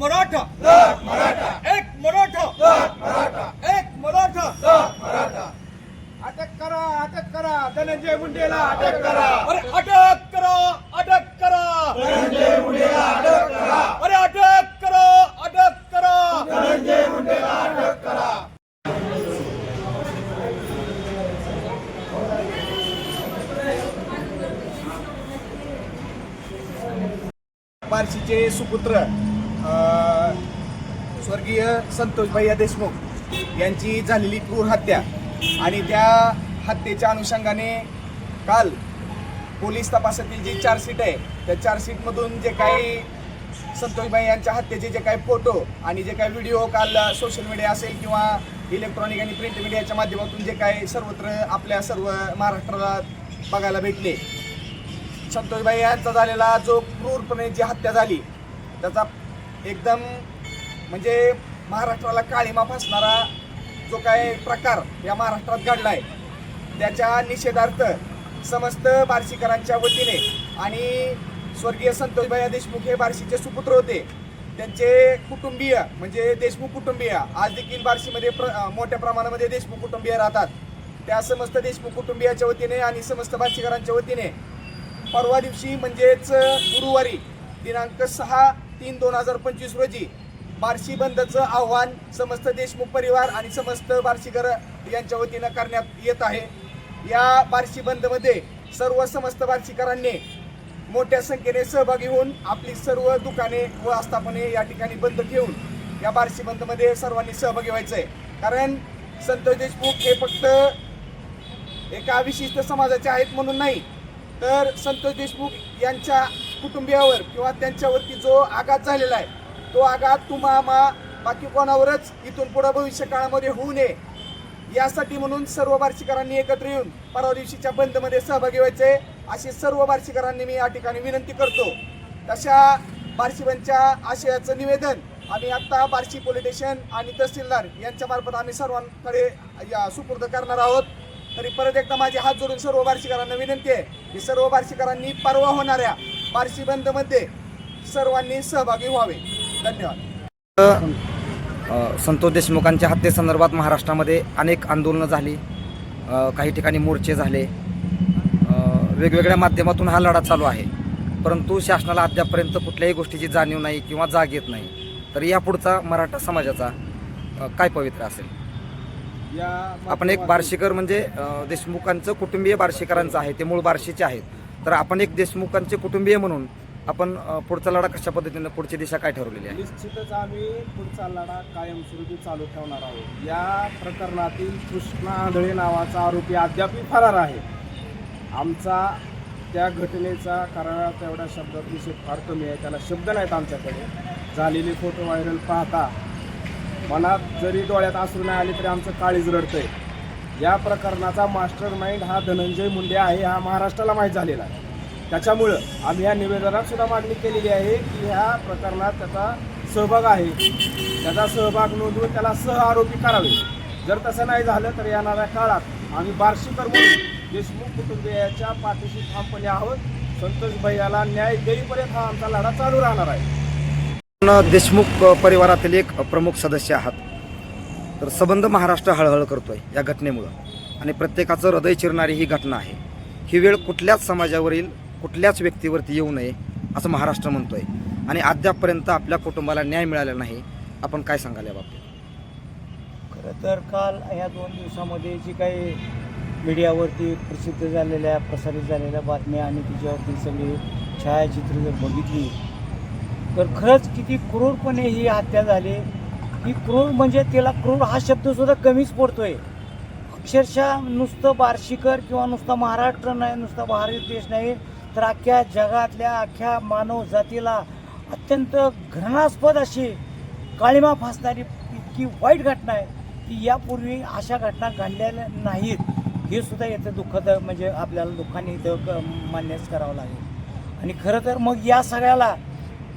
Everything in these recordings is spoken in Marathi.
मराठा. एक मराठा. एक मराठा. अटक करा अटक करा. धनंजय मुंडेला अटक करा. अरे अटक करा अटक करा. अरे अटक करा अटक करा. बार्शीचे सुपुत्र अ, स्वर्गीय संतोष भैया देशमुख यांची झालेली क्रूर हत्या आणि त्या हत्येच्या अनुषंगाने काल पोलीस तपासातील जी चार्जशीट आहे त्या चार्जशीटमधून जे काही संतोषबाई यांच्या हत्येचे जे काही फोटो आणि जे काही व्हिडिओ काल सोशल मीडिया असेल किंवा इलेक्ट्रॉनिक आणि प्रिंट मीडियाच्या माध्यमातून जे काही सर्वत्र आपल्या सर्व महाराष्ट्राला बघायला भेटले. संतोषबाई यांचा झालेला जो क्रूरपणे जी हत्या झाली त्याचा एकदम म्हणजे महाराष्ट्राला काळीमा फासणारा जो काय प्रकार या महाराष्ट्रात घडला आहे त्याच्या निषेधार्थ समस्त बार्शीकरांच्या वतीने आणि स्वर्गीय संतोषबाई देशमुख हे बार्शीचे सुपुत्र होते. त्यांचे कुटुंबीय म्हणजे देशमुख कुटुंबीय आज देखील बार्शीमध्ये प्र मोठ्या प्रमाणामध्ये देशमुख कुटुंबीय राहतात. त्या समस्त देशमुख कुटुंबियाच्या वतीने आणि समस्त बार्शीकरांच्या वतीने परवा दिवशी म्हणजेच गुरुवारी दिनांक सहा तीन दोन हजार पंचवीस रोजी बार्शी बंदचं आव्हान समस्त देशमुख परिवार आणि समस्त बार्शीकर यांच्या वतीनं करण्यात येत आहे. या बार्शी बंदमध्ये सर्व समस्त बार्शीकरांनी मोठ्या संख्येने सहभागी होऊन आपली सर्व दुकाने व आस्थापने या ठिकाणी बंद ठेवून या बार्शी बंदमध्ये सर्वांनी सहभागी व्हायचं आहे कारण संतोष देशमुख हे फक्त एका विशिष्ट समाजाचे आहेत म्हणून नाही तर संतोष देशमुख यांच्या कुटुंबियावर किंवा त्यांच्यावरती जो आघात झालेला आहे तो आघात तुम्हा बाकी कोणावरच इथून पुढे भविष्य काळामध्ये होऊ नये. यासाठी म्हणून सर्व बार्शीकरांनी एकत्र येऊन परवा दिवशीच्या बंदमध्ये सहभागी व्हायचे अशी सर्व बार्शीकरांनी मी या ठिकाणी विनंती करतो. तशा बार्शीबंदच्या आशयाचं निवेदन आम्ही आत्ता बार्शी पोलीस स्टेशन आणि तहसीलदार यांच्यामार्फत आम्ही सर्वांकडे या सुपूर्द करणार आहोत. तरी परत एकदा माझे हात जोडून सर्व बार्शीकरांना विनंती आहे की सर्व बार्शीकरांनी परवा होणाऱ्या बार्शी बंदमध्ये सर्वांनी सहभागी व्हावे. धन्यवाद. संतोष देशमुखांच्या हत्येसंदर्भात महाराष्ट्रामध्ये अनेक आंदोलनं झाली. काही ठिकाणी मोर्चे झाले. वेगवेगळ्या माध्यमातून हा लढा चालू आहे. परंतु शासनाला अद्यापपर्यंत कुठल्याही गोष्टीची जाणीव नाही किंवा जाग येत नाही. तर यापुढचा मराठा समाजाचा काय पवित्र असेल? या आपण एक बार्शीकर म्हणजे देशमुखांचं कुटुंबीय बार्शीकरांचं आहे. ते मूळ बार्शीचे आहेत. तर आपण एक देशमुखांचे कुटुंबीय म्हणून आपण पुढचा लढा कशा पद्धतीनं पुढची दिशा काय ठरवलेली आहे? निश्चितच आम्ही पुढचा लढा कायमस्वरूपी चालू ठेवणार आहोत. या प्रकरणातील कृष्णा आंधळे नावाचा आरोपी अद्यापही फरार आहे. आमचा त्या घटनेचा करारात तेवढ्या शब्दात निषेध फार कमी आहे. त्याला शब्द नाहीत आमच्याकडे. झालेले फोटो व्हायरल पाहता मनात जरी डोळ्यात आसरू नाही आले तरी आमचं काळीज रडतंय. या प्रकरणाचा मास्टर माइंड हा धनंजय मुंडे आहे हा महाराष्ट्राला माहीत झालेला आहे. त्याच्यामुळं आम्ही या निवेदनात सुद्धा मागणी केलेली आहे की ह्या प्रकरणात त्याचा सहभाग आहे. त्याचा सहभाग नोंदवून त्याला सह आरोपी करावे. जर तसं नाही झालं तर येणाऱ्या काळात आम्ही बार्शीकर म्हणून देशमुख कुटुंबियाच्या पाठीशी ठामपणे आहोत. संतोष भैयाला न्याय देईपर्यंत हा आमचा लढा चालू राहणार आहे. देशमुख परिवारातील एक प्रमुख सदस्य आहात. तर संबंध महाराष्ट्र हळहळ करतोय या घटनेमुळं. आणि प्रत्येकाचं हृदय चिरणारी ही घटना आहे. ही वेळ कुठल्याच समाजावरील कुठल्याच व्यक्तीवरती येऊ नये असं महाराष्ट्र म्हणतो आहे आणि अद्यापपर्यंत आपल्या कुटुंबाला न्याय मिळाला नाही आपण काय सांगाल या बाबतीत? खरं तर काल ह्या दोन दिवसामध्ये जी काही मीडियावरती प्रसिद्ध झालेल्या प्रसारित झालेल्या बातम्या आणि तिच्यावरती सगळी छायाचित्र जर बघितली तर खरंच किती क्रूरपणे ही हत्या झाली. ही क्रूर म्हणजे त्याला क्रूर हा शब्दसुद्धा कमीच पडतोय. अक्षरशः नुसतं बार्शीकर किंवा नुसतं महाराष्ट्र नाही नुसता भारत देश नाही तर अख्ख्या जगातल्या अख्ख्या मानव जातीला अत्यंत घृणास्पद अशी काळीमा फासणारी इतकी वाईट घटना आहे की यापूर्वी अशा घटना घडलेल्या नाहीत. हे सुद्धा येतं दुःखद म्हणजे आपल्याला दुःखाने इथं क- मान्यच करावं लागेल. आणि खरं तर मग या सगळ्याला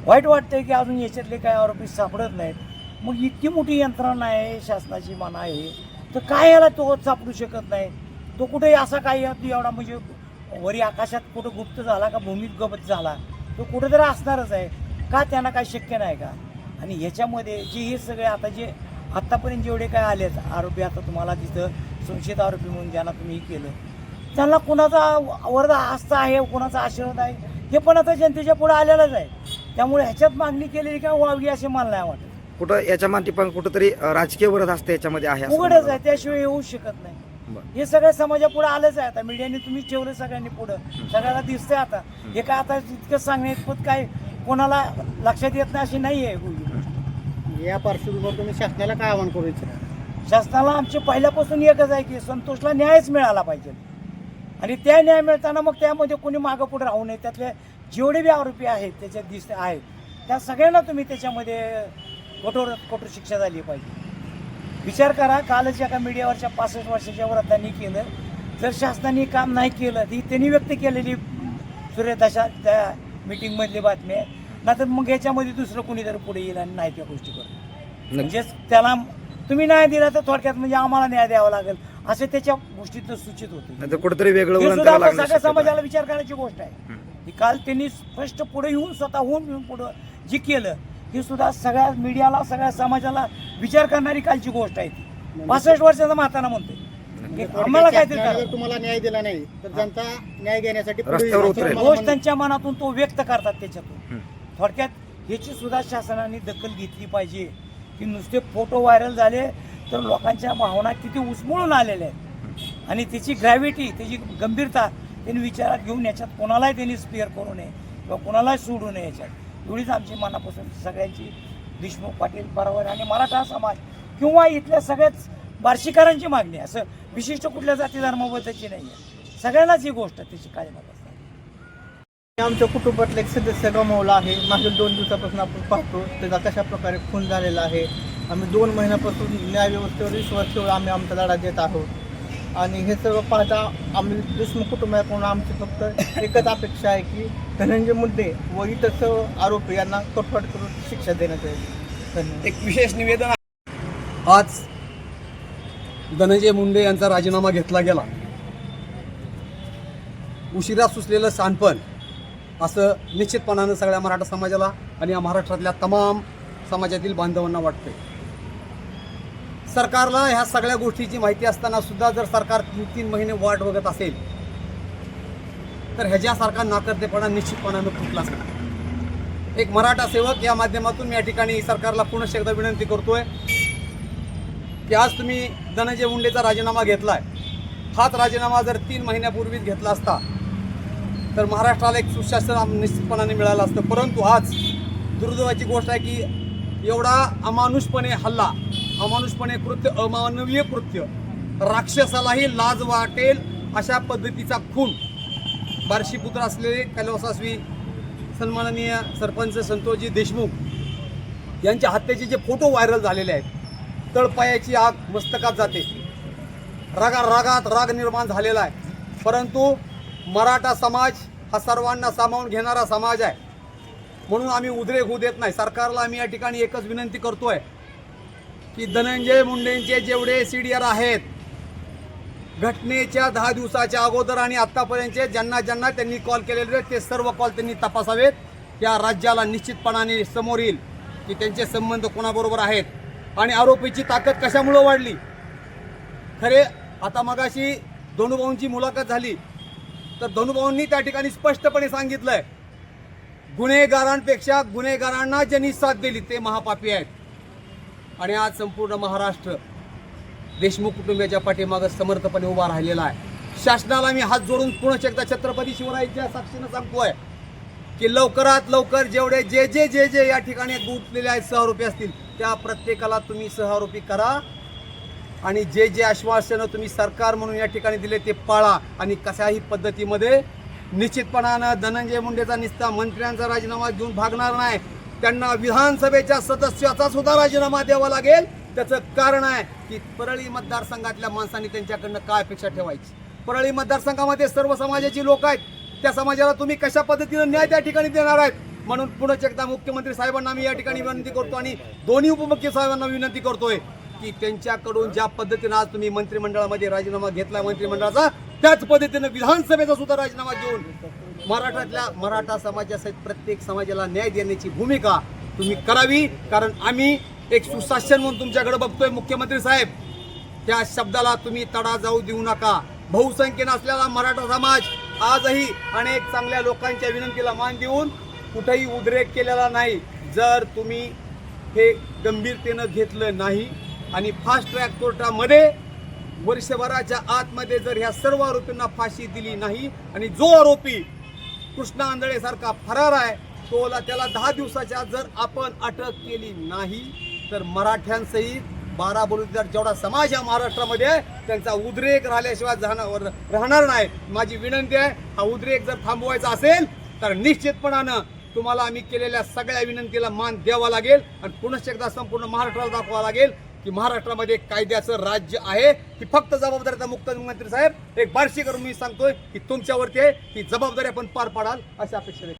वाईट वाटतंय की अजून याच्यातले काही आरोपी सापडत नाहीत. मग इतकी मोठी यंत्रणा आहे शासनाची मान आहे तर काय याला तो सापडू शकत नाही? तो कुठे असा काही एवढा म्हणजे वरी आकाशात कुठं गुप्त झाला का भूमीत गपत झाला? तो कुठेतरी असणारच आहे. का त्यांना काय शक्य नाही का? आणि ह्याच्यामध्ये जे हे सगळे आता जे आत्तापर्यंत जेवढे काय आलेत आरोपी आता तुम्हाला तिथं संशयित आरोपी म्हणून ज्यांना तुम्ही हे केलं त्यांना कुणाचा वरदा आस्था आहे कुणाचा आशीर्वाद आहे? हे पण आता जनतेच्या पुढे आलेलंच आहे. त्यामुळे ह्याच्यात मागणी केलेली काय व्हावी असे मला नाही वाटत. कुठं याच्या मागे पण कुठंतरी राजकीय वरद असतं याच्यामध्ये आहे असं उघडच आहे त्याशिवाय येऊ शकत नाही. हे सगळं समाजापुढे आलंच आहे आता. मीडियाने तुम्ही ठेवलं सगळ्यांनी पुढं. सगळ्याला दिसतंय आता. हे काय आता इतकं सांगण्यात काय कोणाला लक्षात येत नाही अशी नाही आहे गोष्ट. या पार्श्वभूमीवर तुम्ही शासनाला काय आवाहन करू इच्छिता? शासनाला आमचे पहिल्यापासून एकच आहे की संतोषला न्यायच मिळाला पाहिजे. आणि त्या न्याय मिळताना मग त्यामध्ये कोणी मागं पुढे राहू नये. त्यातले जेवढे बी आरोपी आहेत त्याच्यात दिसत आहेत त्या सगळ्यांना तुम्ही त्याच्यामध्ये कठोर कठोर शिक्षा झाली पाहिजे. विचार करा कालच एका मीडियावरच्या पासष्ट वर्षाच्या वृद्धांनी केलं. जर शासनाने काम नाही केलं ती त्यांनी व्यक्त केलेली सूर्यदशा त्या मिटिंगमधली बातमी आहे. नाहीतर मग याच्यामध्ये दुसरं कोणीतरी पुढे येईल आणि नाही त्या गोष्टी करतो म्हणजेच त्याला तुम्ही न्याय दिला तर थोडक्यात म्हणजे आम्हाला न्याय द्यावा लागेल. असं त्याच्या गोष्टीत सूचित होते. कुठेतरी वेगळं सगळ्या समाजाला. विचार करायची गोष्ट आहे. काल त्यांनी स्पष्ट पुढे येऊन स्वतःहून येऊन पुढं जी केलं ही सुद्धा सगळ्या मीडियाला सगळ्या समाजाला विचार करणारी कालची गोष्ट आहे ती. पासष्ट वर्षाचा म्हाताना म्हणते म्हणजे आम्हाला. जर तुम्हाला न्याय दिला नाही तर जनता न्याय रोज म्हण- त्यांच्या मनातून तो व्यक्त करतात त्याच्यातून. हं. थोडक्यात ह्याची सुद्धा शासनाने दखल घेतली पाहिजे. की नुसते फोटो व्हायरल झाले तर लोकांच्या भावना किती उचमळून आलेल्या आहेत. आणि त्याची ग्रॅव्हिटी त्याची गंभीरता त्यांनी विचारात घेऊन याच्यात कोणालाही त्यांनी स्पेअर करू नये किंवा कोणालाही सोडू नये याच्यात. एवढीच आमची मनापासून सगळ्यांची देशमुख पाटील बरोबर आणि मराठा समाज किंवा इथल्या सगळ्याच बार्शीकरांची मागणी आहे. असं विशिष्ट कुठल्या जाती धर्माबद्दलची नाही आहे. सगळ्यांनाच ही गोष्ट त्याची काळजी असते आमच्या कुटुंबातला एक सदस्य गमावला आहे. मागील दोन दिवसापासून आपण पाहतो त्याचा कशा प्रकारे खून झालेला आहे. आम्ही दोन महिन्यापासून न्यायव्यवस्थेवर विश्वास ठेवून आम्ही आमचा लढा देत आहोत. आणि हे सर्व पाहता आम्ही देशमुख कुटुंबाकडून आमची फक्त एकच अपेक्षा आहे की धनंजय मुद्दे व इतर सर्व आरोपी यांना कठोर करून शिक्षा देण्यात येईल एक विशेष निवेदन आज धनंजय मुंडे यांचा राजीनामा घेतला गेला. उशिरा सुचलेलं सांडपण असं निश्चितपणानं सगळ्या मराठा समाजाला आणि या महाराष्ट्रातल्या तमाम समाजातील बांधवांना वाटते सरकारला ह्या सगळ्या गोष्टीची माहिती असताना सुद्धा जर सरकार तीन तीन महिने वाट बघत असेल तर ह्याच्यासारखा नाकर्तेपणा निश्चितपणानं फुटलाच नाही. एक मराठा सेवक या माध्यमातून मी या ठिकाणी सरकारला पुनश्च एकदा विनंती करतोय की आज तुम्ही धनंजय मुंडेचा राजीनामा घेतलाय. हाच राजीनामा जर तीन महिन्यापूर्वीच घेतला असता तर महाराष्ट्राला एक सुशासन निश्चितपणाने मिळालं असतं. परंतु आज दुर्दैवाची गोष्ट आहे की एवढा अमानुषपणे हल्ला अमानुषपणे कृत्य अमानवीय कृत्य. राक्षसालाही लाज वाटेल अशा पद्धतीचा खून. बार्शीपुत्र असलेले कैलासास्वी सन्माननीय सरपंच संतोषजी देशमुख यांच्या हत्येचे जे फोटो व्हायरल झालेले आहेत तळपायाची आग मस्तकात जाते. रागा रागात राग निर्माण झालेला आहे. परंतु मराठा समाज हा सर्वांना सामावून घेणारा समाज आहे. म्हणून आम्ही उद्रेक होऊ देत नाही. सरकारला आम्ही या ठिकाणी एकच विनंती करतो आहे की धनंजय मुंडेंचे जेवढे सी डी आर आहेत घटनेच्या दहा दिवसाच्या अगोदर आणि आत्तापर्यंतचे ज्यांना ज्यांना त्यांनी कॉल केलेले आहेत, ते सर्व कॉल त्यांनी तपासावेत. या राज्याला निश्चितपणाने समोर येईल की त्यांचे संबंध कोणाबरोबर आहेत. आणि आरोपीची ताकद कशामुळं वाढली? खरे आता मगाशी धनुभाऊंची मुलाखत झाली. तर धनुभाऊंनी त्या ठिकाणी स्पष्टपणे सांगितलंय गुन्हेगारांपेक्षा गुन्हेगारांना ज्यांनी साथ दिली ते महापापी आहेत. आणि आज संपूर्ण महाराष्ट्र देशमुख कुटुंबियाच्या पाठीमागं समर्थपणे उभा राहिलेला आहे. शासनाला मी हात जोडून पुन्हा एकदा छत्रपती शिवरायांच्या साक्षीनं सांगतोय की लवकरात लवकर जेवढे जे जे जे जे या ठिकाणी गुंतलेले आहेत सहआरोपी असतील त्या प्रत्येकाला तुम्ही सहआरोपी करा आणि जे जे आश्वासनं तुम्ही सरकार म्हणून या ठिकाणी दिले ते पाळा आणि कशाही पद्धतीमध्ये निश्चितपणानं धनंजय मुंडेचा निस्ता मंत्र्यांचा राजीनामा देऊन भागणार नाही. त्यांना विधानसभेच्या सदस्याचा सुद्धा राजीनामा द्यावा लागेल. त्याचं कारण आहे की परळी मतदारसंघातल्या माणसांनी त्यांच्याकडनं काय अपेक्षा ठेवायची? परळी मतदारसंघामध्ये सर्व समाजाची लोक आहेत. त्या समाजाला तुम्ही कशा पद्धतीनं न्याय त्या ठिकाणी देणार आहेत? म्हणून पुन्हा एकदा मुख्यमंत्री साहेबांना मी या ठिकाणी विनंती करतो आणि दोन्ही उपमुख्य साहेबांना विनंती करतोय की त्यांच्याकडून ज्या पद्धतीनं आज तुम्ही मंत्रिमंडळामध्ये राजीनामा घेतला मंत्रिमंडळाचा त्याच पद्धतीनं विधानसभेचा सुद्धा राजीनामा देऊन मराठातल्या मराठा समाजासहित प्रत्येक समाजाला न्याय देण्याची भूमिका तुम्ही करावी. कारण आम्ही एक सुशासन म्हणून तुमच्याकडे बघतोय मुख्यमंत्री साहेब. त्या शब्दाला तुम्ही तडा जाऊ देऊ नका. बहुसंख्येनं असलेला मराठा समाज आजही अनेक चांगल्या लोकांच्या विनंतीला मान देऊन कुठेही उद्रेक केलेला नाही. जर तुम्ही हे गंभीरतेनं घेतलं नाही आणि फास्ट ट्रॅक कोर्टामध्ये वर्षभराच्या आतमध्ये जर ह्या सर्व आरोपींना फाशी दिली नाही आणि जो आरोपी कृष्णा आंधळेसारखा फरार आहे तोला त्याला दहा दिवसाच्या आत जर आपण अटक केली नाही तर मराठ्यांसहित बारा बलुतेदार जेवढा समाज या महाराष्ट्रामध्ये आहे त्यांचा उद्रेक राहिल्याशिवाय जाणार राहणार नाही. माझी विनंती आहे हा उद्रेक जर थांबवायचा असेल तर निश्चितपणानं तुम्हाला आम्ही केलेल्या सगळ्या विनंतीला मान द्यावा लागेल आणि पुनश्च एकदा संपूर्ण महाराष्ट्राला दाखवावा लागेल. की महाराष्ट्रामध्ये कायद्याचं राज्य आहे. ही फक्त जबाबदारीचा मुख्यमंत्री साहेब. एक बारशी करून मी सांगतोय की तुमच्यावरती आहे. ही जबाबदारी आपण पार पाडाल अशी अपेक्षा